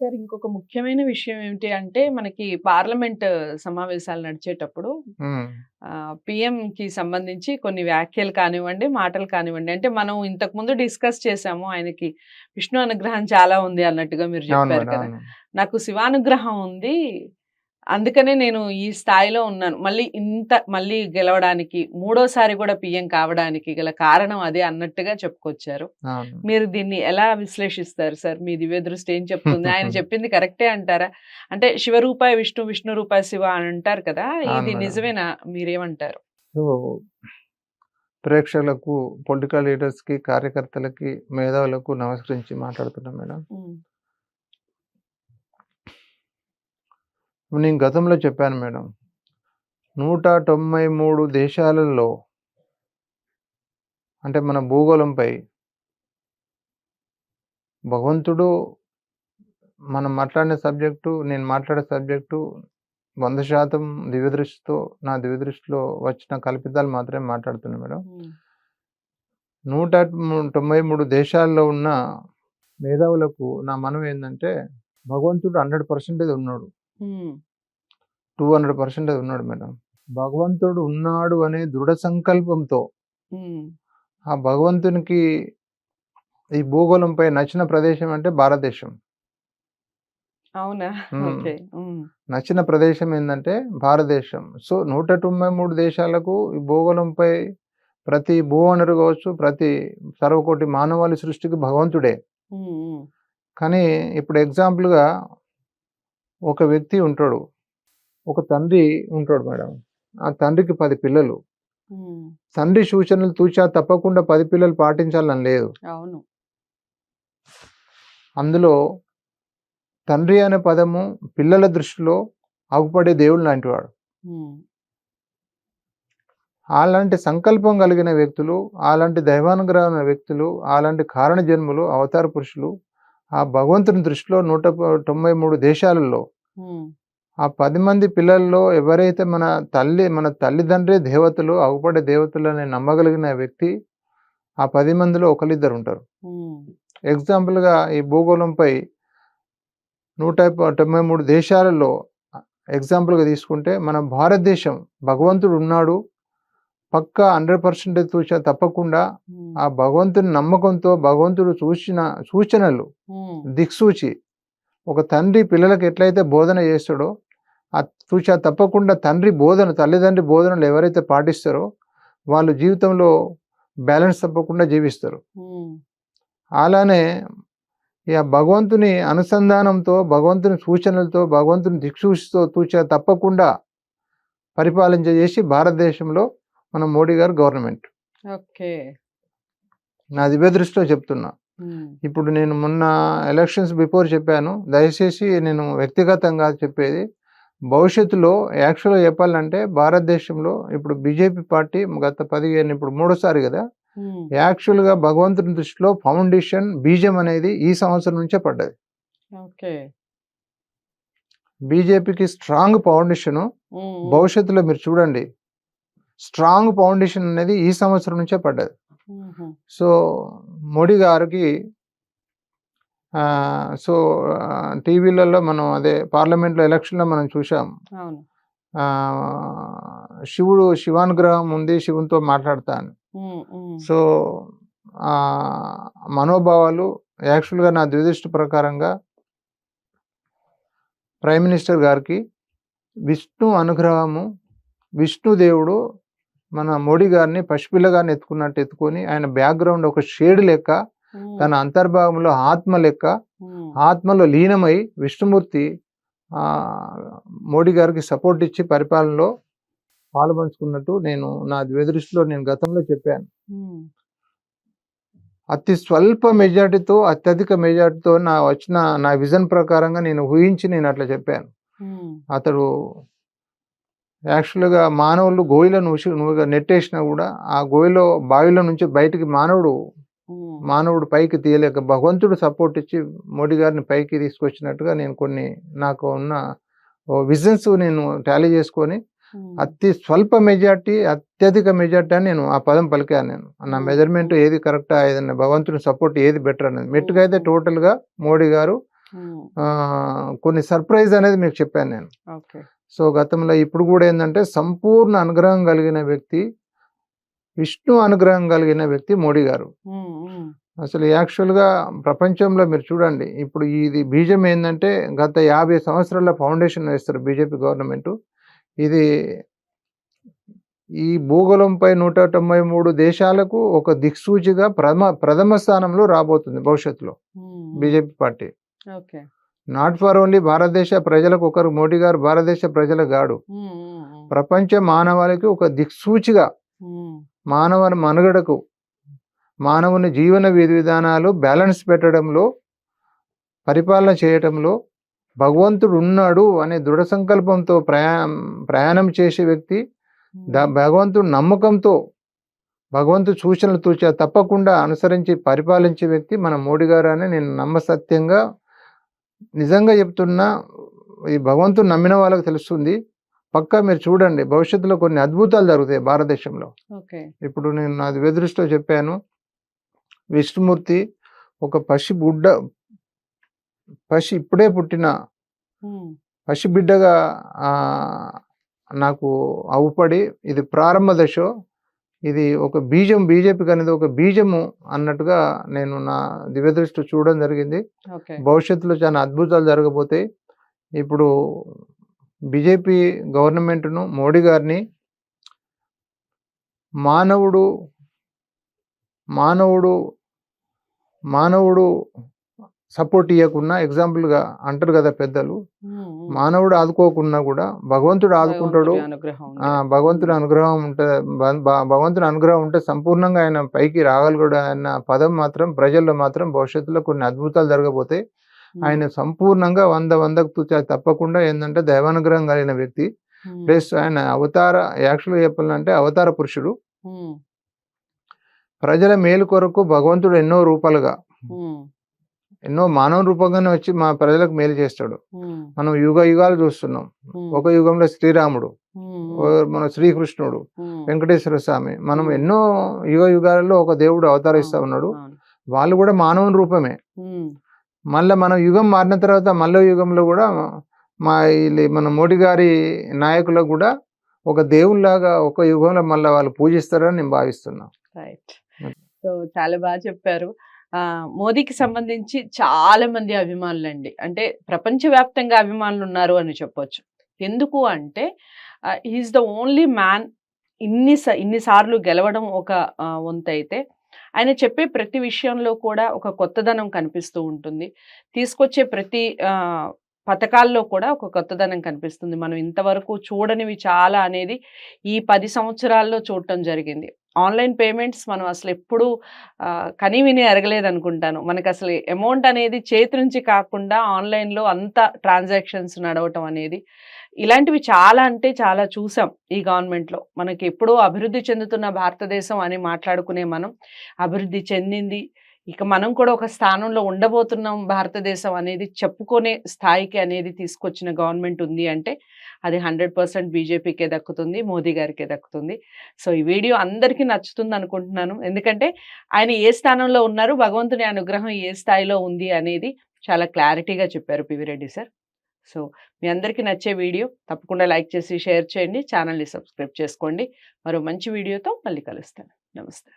Sir ఇంకొక ముఖ్యమైన విషయం ఏమిటి అంటే మనకి పార్లమెంట్ సమావేశాలు నడిచేటప్పుడు పిఎం కి సంబంధించి కొన్ని వ్యాఖ్యలు కానివ్వండి మాటలు కానివ్వండి. అంటే మనం ఇంతకు ముందు డిస్కస్ చేసాము ఆయనకి విష్ణు అనుగ్రహం చాలా ఉంది అన్నట్టుగా మీరు చెప్పారు కదా. నాకు శివానుగ్రహం ఉంది అందుకనే నేను ఈ స్థాయిలో ఉన్నాను. మళ్ళీ ఇంత మళ్ళీ గెలవడానికి మూడోసారి కూడా పిఎం కావడానికి గల కారణం అదే అన్నట్టుగా చెప్పుకొచ్చారు. మీరు దీన్ని ఎలా విశ్లేషిస్తారు సార్? మీ దివ్య దృష్టి ఏం చెప్తుంది? ఆయన చెప్పింది కరెక్టే అంటారా? అంటే శివరూపాయ విష్ణు విష్ణు రూపాయ శివ అని అంటారు కదా ఇది. నిజమేనా? మీరేమంటారు? ప్రేక్షకులకు పొలిటికల్ లీడర్స్కి కార్యకర్తలకి మేధావులకు నమస్కరించి మాట్లాడుతున్నాం మేడం. నేను గతంలో చెప్పాను మేడం. నూట తొంభై మూడు దేశాలలో అంటే మన భూగోళంపై భగవంతుడు మనం మాట్లాడిన సబ్జెక్టు నేను మాట్లాడే సబ్జెక్టు వంద శాతం దివ్యదృష్టితో నా దివ్యదృష్టిలో వచ్చిన కల్పితాలు మాత్రమే మాట్లాడుతున్నాను మేడం. నూట తొంభై మూడు దేశాల్లో ఉన్న మేధావులకు నా మనం ఏంటంటే భగవంతుడు హండ్రెడ్ పర్సెంటేజ్ ఉన్నాడు. టూ హండ్రెడ్ పర్సెంటేజ్ ఉన్నాడు మేడం. భగవంతుడు ఉన్నాడు అనే దృఢ సంకల్పంతో ఆ భగవంతునికి ఈ భూగోళంపై నచ్చిన ప్రదేశం అంటే భారతదేశం. అవునా? నచ్చిన ప్రదేశం ఏంటంటే భారతదేశం. సో నూట తొంభై మూడు దేశాలకు ఈ భూగోళంపై ప్రతి భూ వనరు కావచ్చు ప్రతి సర్వకోటి మానవాళి సృష్టికి భగవంతుడే. కానీ ఇప్పుడు ఎగ్జాంపుల్గా ఒక వ్యక్తి ఉంటాడు. ఒక తండ్రి ఉంటాడు మేడం. ఆ తండ్రికి పది పిల్లలు. తండ్రి సూచనలు తూచా తప్పకుండా పది పిల్లలు పాటించాలని లేదు. అవును. అందులో తండ్రి అనే పదము పిల్లల దృష్టిలో ఆగుపడే దేవుడు లాంటివాడు అలాంటి సంకల్పం కలిగిన వ్యక్తులు అలాంటి దైవానుగ్రహం వ్యక్తులు అలాంటి కారణ జన్ములు అవతార పురుషులు ఆ భగవంతుని దృష్టిలో నూట తొంభై మూడు దేశాలలో ఆ పది మంది పిల్లల్లో ఎవరైతే మన తల్లి మన తల్లిదండ్రి దేవతలు అగుపడే దేవతలు అని నమ్మగలిగిన వ్యక్తి ఆ పది మందిలో ఒకరిద్దరు ఉంటారు. ఎగ్జాంపుల్గా ఈ భూగోళంపై నూట తొంభై మూడు దేశాలలో ఎగ్జాంపుల్గా తీసుకుంటే మన భారతదేశం భగవంతుడు ఉన్నాడు పక్కా హండ్రెడ్ పర్సెంటేజ్ చూసా తప్పకుండా ఆ భగవంతుని నమ్మకంతో భగవంతుడు చూసిన సూచనలు దిక్సూచి ఒక తండ్రి పిల్లలకు ఎట్లయితే బోధన చేస్తాడో ఆ చూచా తప్పకుండా తండ్రి బోధన తల్లిదండ్రి బోధనలు ఎవరైతే పాటిస్తారో వాళ్ళు జీవితంలో బ్యాలెన్స్ తప్పకుండా జీవిస్తారు. అలానే ఇక భగవంతుని అనుసంధానంతో భగవంతుని సూచనలతో భగవంతుని దిక్సూచితో తూచా తప్పకుండా పరిపాలన చేసి భారతదేశంలో మన మోడీ గారు గవర్నమెంట్. ఓకే. నా దివ్య దృష్టిలో చెప్తున్నా. ఇప్పుడు నేను మొన్న ఎలక్షన్స్ బిఫోర్ చెప్పాను. దయచేసి నేను వ్యక్తిగతంగా చెప్పేది భవిష్యత్తులో యాక్చువల్గా చెప్పాలంటే భారతదేశంలో ఇప్పుడు బీజేపీ పార్టీ గత పదిహేను ఇప్పుడు మూడోసారి కదా యాక్చువల్గా భగవంతుని దృష్టిలో ఫౌండేషన్ బీజం అనేది ఈ సంవత్సరం నుంచే పడ్డది. ఓకే. బీజేపీకి స్ట్రాంగ్ ఫౌండేషన్ భవిష్యత్తులో మీరు చూడండి. స్ట్రాంగ్ ఫౌండేషన్ అనేది ఈ సంవత్సరం నుంచే పడ్డది. సో మోడీ గారికి సో టీవీలలో మనం అదే పార్లమెంట్లో ఎలక్షన్లో మనం చూసాం శివుడు శివానుగ్రహం ఉంది శివునితో మాట్లాడతాను. సో ఆ మనోభావాలు యాక్చువల్గా నా ద్విదృష్టి ప్రకారంగా ప్రైమ్ మినిస్టర్ గారికి విష్ణు అనుగ్రహము విష్ణు దేవుడు మన మోడీ గారిని పసిపిల్ల గారిని ఎత్తుకున్నట్టు ఎత్తుకొని ఆయన బ్యాక్గ్రౌండ్ ఒక షేడ్ లెక్క తన అంతర్భాగంలో ఆత్మ లెక్క ఆత్మలో లీనమై విష్ణుమూర్తి ఆ, మోడీ గారికి సపోర్ట్ ఇచ్చి పరిపాలనలో పాలుపంచుకున్నట్టు నేను నా ద్విదృష్టిలో నేను గతంలో చెప్పాను. అతి స్వల్ప మెజార్టీతో అత్యధిక మెజార్టీతో నా వచ్చిన నా విజన్ ప్రకారంగా నేను ఊహించి నేను అట్లా చెప్పాను. అతడు యాక్చువల్గా మానవులు గోయిలను ఉసి నువ్వుగా నెట్టేసినా కూడా ఆ గోయిలో బావిలో నుంచి బయటికి మానవుడు మానవుడు పైకి తీయలేక భగవంతుడు సపోర్ట్ ఇచ్చి మోడీ గారిని పైకి తీసుకొచ్చినట్టుగా నేను కొన్ని నాకు ఉన్న విజన్స్ నేను టాలీ చేసుకొని అతి స్వల్ప మెజార్టీ అత్యధిక మెజార్టీ అని నేను ఆ పదం పలికాను నేను నా. మెజర్మెంట్ ఏది కరెక్టా ఏదన్నా భగవంతుని సపోర్ట్ ఏది బెటర్ అనేది Hmm. టోటల్గా మోడీ గారు కొన్ని సర్ప్రైజ్ అనేది మీకు చెప్పాను నేను. సో గతంలో ఇప్పుడు కూడా ఏంటంటే సంపూర్ణ అనుగ్రహం కలిగిన వ్యక్తి విష్ణు అనుగ్రహం కలిగిన వ్యక్తి మోడీ గారు. అసలు యాక్చువల్గా ప్రపంచంలో మీరు చూడండి ఇప్పుడు ఇది బీజం ఏంటంటే గత యాభై సంవత్సరాల ఫౌండేషన్ వేస్తారు బీజేపీ గవర్నమెంట్. ఇది ఈ భూగోళంపై నూట తొంభై మూడు దేశాలకు ఒక దిక్సూచిగా ప్రథమ ప్రథమ స్థానంలో రాబోతుంది భవిష్యత్తులో BJP party. Not for only భారతదేశ ప్రజలకు ఒకరు మోడీ గారు భారతదేశ ప్రజల గాడు. ప్రపంచ మానవాళికి ఒక దిక్సూచిగా మానవ మనుగడకు మానవుని జీవన విధి విధానాలు బ్యాలెన్స్ పెట్టడంలో పరిపాలన చేయటంలో భగవంతుడు ఉన్నాడు అనే దృఢ సంకల్పంతో ప్రయా ప్రయాణం చేసే వ్యక్తి భగవంతుడు నమ్మకంతో భగవంతుడు సూచనలు తూచా తప్పకుండా అనుసరించి పరిపాలించే వ్యక్తి మన మోడీ గారు అని నేను నమ్మసత్యంగా నిజంగా చెప్తున్నా ఈ భగవంతుడు నమ్మిన వాళ్ళకి తెలుస్తుంది. పక్కా మీరు చూడండి భవిష్యత్తులో కొన్ని అద్భుతాలు జరుగుతాయి భారతదేశంలో. ఇప్పుడు నేను నాది వెదురుస్తో చెప్పాను. విష్ణుమూర్తి ఒక పసి బుడ్డ పసి ఇప్పుడే పుట్టిన పసి బిడ్డగా ఆ, నాకు అవుపడి ఇది ప్రారంభ దశ. ఇది ఒక బీజం బీజేపీకి అనేది ఒక బీజము అన్నట్టుగా నేను నా దివ్యదృష్టి చూడడం జరిగింది. భవిష్యత్తులో చాలా అద్భుతాలు జరగబోతాయి. ఇప్పుడు బీజేపీ గవర్నమెంట్ను మోడీ గారిని మానవుడు మానవుడు మానవుడు సపోర్ట్ ఇవ్వకున్నా ఎగ్జాంపుల్గా అంటారు కదా పెద్దలు. మానవుడు ఆదుకోకున్నా కూడా భగవంతుడు ఆదుకుంటాడు. భగవంతుడి అనుగ్రహం ఉంది. ఆ భగవంతుడి అనుగ్రహం ఉంటే భగవంతుడి అనుగ్రహం ఉంటే సంపూర్ణంగా ఆయన పైకి రాగలగడు అన్న పదం మాత్రం ప్రజల్లో మాత్రం భవిష్యత్తులో కొన్ని అద్భుతాలు జరగబోతాయి ఆయన సంపూర్ణంగా వంద వందకు తూచా తప్పకుండా ఏంటంటే దైవానుగ్రహం కలిగిన వ్యక్తి. ప్లస్ ఆయన అవతార యాక్చువల్గా చెప్పాలంటే అవతార పురుషుడు. ప్రజల మేలు కొరకు భగవంతుడు ఎన్నో రూపాలుగా ఎన్నో మానవ రూపంగానే వచ్చి మా ప్రజలకు మేలు చేస్తాడు. మనం యుగ యుగాలు చూస్తున్నాం. ఒక యుగంలో శ్రీరాముడు మన శ్రీకృష్ణుడు వెంకటేశ్వర స్వామి మనం. ఎన్నో యుగ యుగాలలో ఒక దేవుడు అవతరిస్తా ఉన్నాడు. వాళ్ళు కూడా మానవుని రూపమే. మళ్ళీ మనం యుగం మారిన తర్వాత మళ్ళీ యుగంలో కూడా మా మన మోడీ గారి నాయకులకు కూడా ఒక దేవుళ్ళలాగా ఒక యుగంలో మళ్ళీ వాళ్ళు పూజిస్తారని నేను భావిస్తున్నా. Right Okay. సో చాలా బాగా చెప్పారు. మోదీకి సంబంధించి చాలా మంది అభిమానులు అండి అంటే ప్రపంచవ్యాప్తంగా అభిమానులు ఉన్నారు అని చెప్పొచ్చు. ఎందుకు అంటే హీఈస్ ద ఓన్లీ మ్యాన్ ఇన్ని స- ఇన్నిసార్లు గెలవడం ఒక వంతైతే అయితే ఆయన చెప్పే ప్రతి విషయంలో కూడా ఒక కొత్తదనం కనిపిస్తూ ఉంటుంది. తీసుకొచ్చే ప్రతి ఆ, పథకాల్లో కూడా ఒక కొత్తదనం కనిపిస్తుంది. మనం ఇంతవరకు చూడనివి చాలా అనేది ఈ పది సంవత్సరాల్లో చూడటం జరిగింది. ఆన్లైన్ పేమెంట్స్ మనం అసలు ఎప్పుడు కని విని అనుకుంటాను మనకు అసలు అమౌంట్ అనేది చేతి నుంచి కాకుండా ఆన్లైన్లో అంత ట్రాన్సాక్షన్స్ నడవటం అనేది. ఇలాంటివి చాలా అంటే చాలా చూసాం ఈ గవర్నమెంట్లో. మనకి ఎప్పుడో అభివృద్ధి చెందుతున్న భారతదేశం అని మాట్లాడుకునే మనం అభివృద్ధి చెందింది ఇక మనం కూడా ఒక స్థానంలో ఉండబోతున్నాం భారతదేశం అనేది చెప్పుకునే స్థాయికి అనేది తీసుకొచ్చిన గవర్నమెంట్ ఉంది అంటే అది హండ్రెడ్ పర్సెంట్ బీజేపీకే దక్కుతుంది మోదీ గారికే దక్కుతుంది. సో ఈ వీడియో అందరికీ నచ్చుతుంది అనుకుంటున్నాను. ఎందుకంటే ఆయన ఏ స్థానంలో ఉన్నారు భగవంతుని అనుగ్రహం ఏ స్థాయిలో ఉంది అనేది చాలా క్లారిటీగా చెప్పారు పివి రెడ్డి సార్. సో మీ అందరికీ నచ్చే వీడియో తప్పకుండా లైక్ చేసి షేర్ చేయండి. ఛానల్ని సబ్స్క్రైబ్ చేసుకోండి. మరో మంచి వీడియోతో మళ్ళీ కలుస్తాను. నమస్తే.